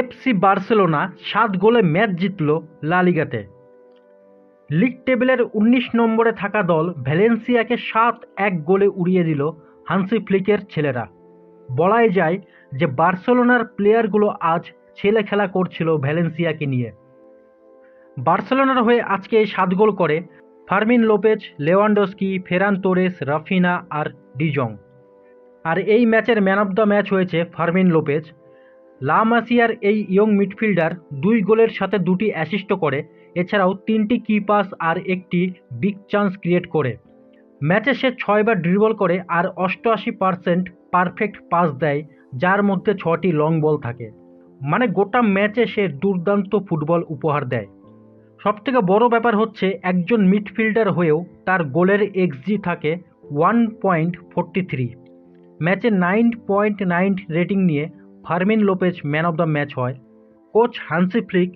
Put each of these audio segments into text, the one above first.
FC Barcelona সাত গোলে match জিতল লা লিগাতে। লিগ টেবিলের উনিশ নম্বরে থাকা দল ভ্যালেন্সিয়াকে সাত এক গোলে উড়িয়ে দিল হানসি ফ্লিকের ছেলেরা। বলাই যায় যে বার্সেলোনার প্লেয়ারগুলো আজ ছেলে খেলা করছিল ভ্যালেন্সিয়াকে নিয়ে। বার্সেলোনার হয়ে আজকে এই সাত গোল করে Fermin Lopez, Lewandowski, Ferran Torres, Raphinha আর ডিজং। আর এই ম্যাচের ম্যান অফ দ্য ম্যাচ হয়েছে ফার্মিন লোপেজ। লা মাসিয়ার এই ইয়ং মিডফিল্ডার দুই গোলের সাথে দুটি অ্যাসিস্ট করে, এছাড়াও তিনটি কি পাস আর একটি বিগ চান্স ক্রিয়েট করে। ম্যাচে সে ছয়বার ড্রিবল করে আর অষ্টআশি পারসেন্ট পারফেক্ট পাস দেয়, যার মধ্যে ছটি লং বল থাকে। মানে গোটা ম্যাচে সে দুর্দান্ত ফুটবল উপহার দেয়। সবথেকে বড় ব্যাপার হচ্ছে একজন মিডফিল্ডার হয়েও তার গোলের এক্সজি থাকে ওয়ান পয়েন্ট ফোরটি থ্রি ম্যাচে নাইন পয়েন্ট নাইন রেটিং নিয়ে Fermin Lopez man of the match হয়। কোচ হান্সি ফ্লিক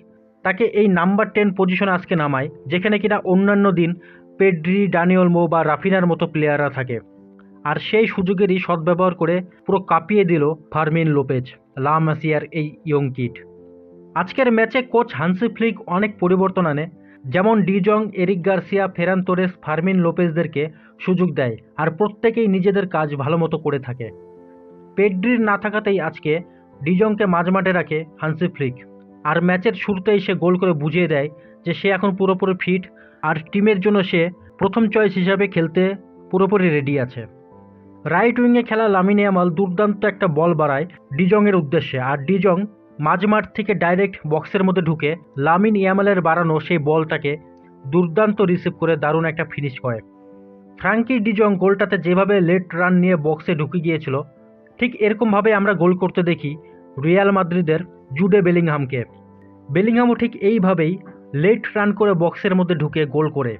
তাকে এই নাম্বার টেন পজিশনে আজকে নামায়, যেখানে কিনা অন্যান্য দিন পেড্রি, ডানিয়েল মো বা রাফিনার মতো প্লেয়াররা থাকে। আর সেই সুযোগেরই সদ্ব্যবহার করে পুরো কাঁপিয়ে দিল ফার্মিন লোপেজ, লা মাসিয়ার এই ইয়ং কিট আজকের ম্যাচে কোচ হান্সি ফ্লিক অনেক পরিবর্তন আনে, যেমন De Jong Eric Garcia, Ferran Torres Fermin লোপেজদেরকে সুযোগ দেয়, আর প্রত্যেকেই নিজেদের কাজ ভালো মতো করে থাকে। পেড্রির না থাকাতেই আজকে ডিজংকে মাঝমাঠে রাখে হান্সি ফ্লিক। আর ম্যাচের শুরুতেই সে গোল করে বুঝিয়ে দেয় যে সে এখন পুরোপুরি ফিট, আর টিমের জন্য সে প্রথম চয়েস হিসাবে খেলতে পুরোপুরি রেডি আছে। রাইট উইংয়ে খেলা লামিনে আমাল দুর্দান্ত একটা বল বাড়ায় ডিজংয়ের উদ্দেশ্যে, আর ডিজং মাঝমাঠ থেকে ডাইরেক্ট বক্সের মধ্যে ঢুকে লামিন ইয়ামালের বাড়ানো সেই বলটাকে দুর্দান্ত রিসিভ করে দারুণ একটা ফিনিশ করে। ফ্রাঙ্কি ডিজং গোলটাতে যেভাবে লেট রান নিয়ে বক্সে ঢুকে গিয়েছিল ঠিক এরকমভাবে আমরা গোল করতে দেখি রিয়াল মাদ্রিদের জুডে বেলিংহামকে। বেলিংহামও ঠিক এইভাবেই লেট রান করে বক্সের মধ্যে ঢুকে গোল করে।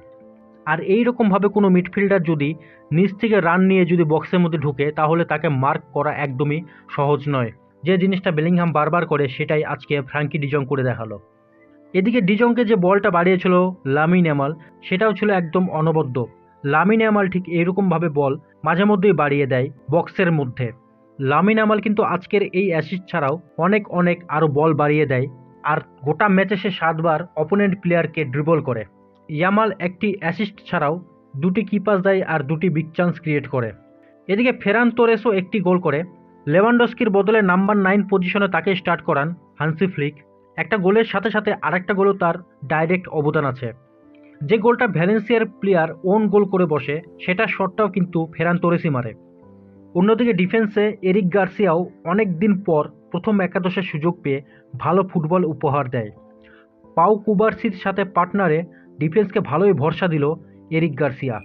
আর এই রকমভাবে কোনো মিডফিল্ডার যদি নিচ থেকে রান নিয়ে যদি বক্সের মধ্যে ঢুকে, তাহলে তাকে মার্ক করা একদমই সহজ নয়। যে জিনিসটা বেলিংহাম বারবার করে, সেটাই আজকে ফ্রাঙ্কি ডিজং করে দেখাল। এদিকে ডিজংকে যে বলটা বাড়িয়েছিল লামিন এমাল সেটাও ছিল একদম অনবদ্য। লামিন এমাল ঠিক এইরকমভাবে বল মাঝে মধ্যেই বাড়িয়ে দেয় বক্সের মধ্যে। লামিন আমাল কিন্তু আজকের এই অ্যাসিস্ট ছাড়াও অনেক অনেক আরও বল বাড়িয়ে দেয়। আর গোটা ম্যাচে সে সাতবার অপোনেন্ট প্লেয়ারকে ড্রিবল করে। ইয়ামাল একটি অ্যাসিস্ট ছাড়াও দুটি কিপাস দেয় আর দুটি বিগ চান্স ক্রিয়েট করে। এদিকে ফেরান তোরেসও একটি গোল করে। লেভানডস্কির বদলে নাম্বার নাইন পজিশনে তাকে স্টার্ট করান হান্সি ফ্লিক। একটা গোলের সাথে সাথে আরেকটা গোলও তার ডাইরেক্ট অবদান আছে। যে গোলটা ভ্যালেন্সিয়ার প্লেয়ার ওন গোল করে বসে, সেটা শটটাও কিন্তু ফেরান তোরেসই মারে। অন্যদিকে ডিফেন্সে এরিক গার্সিয়াও অনেক দিন পর প্রথম একাদশের সুযোগ পেয়ে ভালো ফুটবল উপহার দেয়। পাউ কুবার্সির সাথে পার্টনারে ডিফেন্সকে ভালোই ভরসা দিল এরিক গার্সিয়া।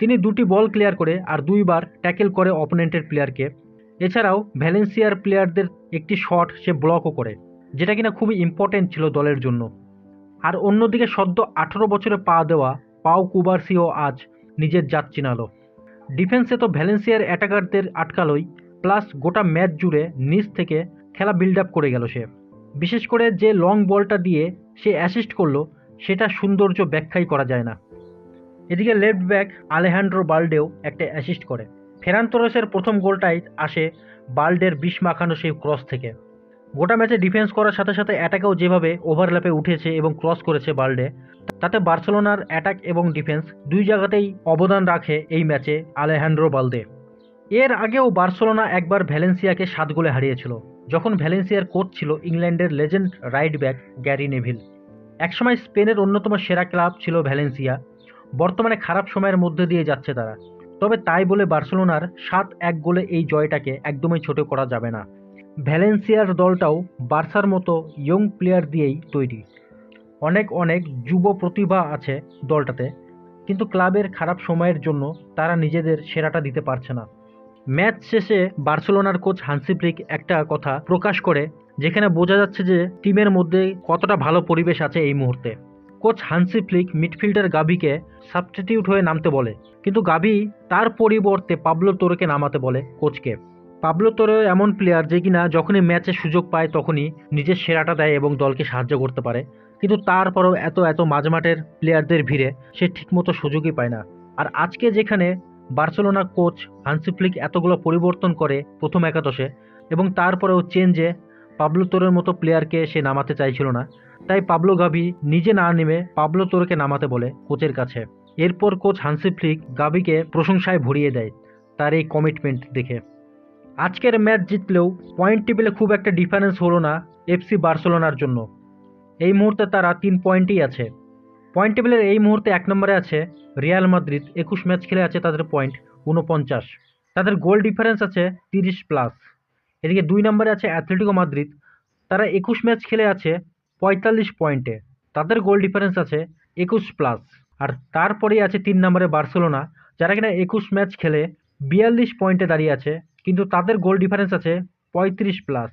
তিনি দুটি বল ক্লিয়ার করে আর দুইবার ট্যাকেল করে অপোনেন্টের প্লেয়ারকে এছাড়াও ভ্যালেন্সিয়ার প্লেয়ারদের একটি শট সে ব্লকও করে, যেটা কিনা খুবই ইম্পর্টেন্ট ছিল দলের জন্য। আর অন্যদিকে সদ্য আঠারো বছরে পা দেওয়া পাও কুবার্সিও আজ নিজের জাত চিনালো। ডিফেন্সে তো ভ্যালেন্সিয়ার অ্যাটাকারদের আটকালোই, প্লাস গোটা ম্যাচ জুড়ে নিচ থেকে খেলা বিল্ড আপ করে গেল সে। বিশেষ করে যে লং বলটা দিয়ে সে অ্যাসিস্ট করল, সেটা সৌন্দর্য ব্যাখ্যাই করা যায় না। এদিকে লেফট ব্যাক আলেহান্ড্রো বাল্ডেও একটা অ্যাসিস্ট করে। ফেরান তোরেসের প্রথম গোলটাই আসে বাল্ডের বিষ মাখানো সেই ক্রস থেকে। গোটা ম্যাচে ডিফেন্স করার সাথে সাথে অ্যাটাকেও যেভাবে ওভারল্যাপে উঠেছে এবং ক্রস করেছে বাল্ডে, তাতে বার্সেলোনার অ্যাটাক এবং ডিফেন্স দুই জায়গাতেই অবদান রাখে এই ম্যাচে আলেহান্ড্রো বালদে এর আগেও বার্সেলোনা একবার ভ্যালেন্সিয়াকে সাত গোলে হারিয়েছিল, যখন ভ্যালেন্সিয়ার কোচ ছিল ইংল্যান্ডের legend right back Gary Neville. একসময় স্পেনের অন্যতম সেরা ক্লাব ছিল ভ্যালেন্সিয়া, বর্তমানে খারাপ সময়ের মধ্যে দিয়ে যাচ্ছে তারা। তবে তাই বলে বার্সেলোনার সাত এক গোলে এই জয়টাকে একদমই ছোট করা যাবে না। ভ্যালেন্সিয়ার দলটাও বার্সার মতো ইয়ং প্লেয়ার দিয়েই তৈরি। অনেক অনেক যুব প্রতিভা আছে দলটাতে, কিন্তু ক্লাবের খারাপ সময়ের জন্য তারা নিজেদের সেরাটা দিতে পারছে না। ম্যাচ শেষে বার্সেলোনার কোচ হান্সি ফ্লিক একটা কথা প্রকাশ করে, যেখানে বোঝা যাচ্ছে যে টিমের মধ্যে কতটা ভালো পরিবেশ আছে এই মুহূর্তে। কোচ হান্সি ফ্লিক মিডফিল্ডার গাবিকে সাবস্টিটিউট হয়ে নামতে বলে, কিন্তু গাবি তার পরিবর্তে পাবলো তোরেকে নামাতে বলে কোচকে। পাবলো তোরে এমন প্লেয়ার যে কিনা যখনই ম্যাচে সুযোগ পায় তখনই নিজের সেরাটা দেয় এবং দলকে সাহায্য করতে পারে। কিন্তু তারপরেও এত এত মাঝমাঠের প্লেয়ারদের ভিড়ে সে ঠিকমতো সুযোগই পায় না। আর আজকে যেখানে বার্সেলোনা কোচ হানসিফ্লিক এতগুলো পরিবর্তন করে প্রথম একাদশে এবং তারপরেও চেঞ্জে পাবলো তোরের মতো প্লেয়ারকে সে নামাতে চাইছিল না, তাই পাবলো গাভি নিজে না নেমে পাবলো তোরকে নামাতে বলে কোচের কাছে। এরপর কোচ হানসিফ্লিক গাভিকে প্রশংসায় ভরিয়ে দেয় তার এই কমিটমেন্ট দেখে। আজকের ম্যাচ জিতলেও পয়েন্ট টেবিলে খুব একটা ডিফারেন্স হলো না এফসি বার্সেলোনার জন্য। এই মুহূর্তে তারা তিন পয়েন্টই আছে। পয়েন্ট টেবিলের এই মুহূর্তে এক নম্বরে আছে রিয়াল মাদ্রিদ। একুশ ম্যাচ খেলে আছে তাদের পয়েন্ট উনপঞ্চাশ তাদের গোল ডিফারেন্স আছে তিরিশ প্লাস। এদিকে দুই নম্বরে আছে অ্যাথলেটিকো মাদ্রিদ। তারা একুশ ম্যাচ খেলে আছে পঁয়তাল্লিশ পয়েন্টে। তাদের গোল ডিফারেন্স আছে একুশ প্লাস। আর তারপরেই আছে তিন নম্বরে বার্সেলোনা, যারা কিনা একুশ ম্যাচ খেলে বিয়াল্লিশ পয়েন্টে দাঁড়িয়ে আছে কিন্তু তাদের গোল ডিফারেন্স আছে পঁয়ত্রিশ প্লাস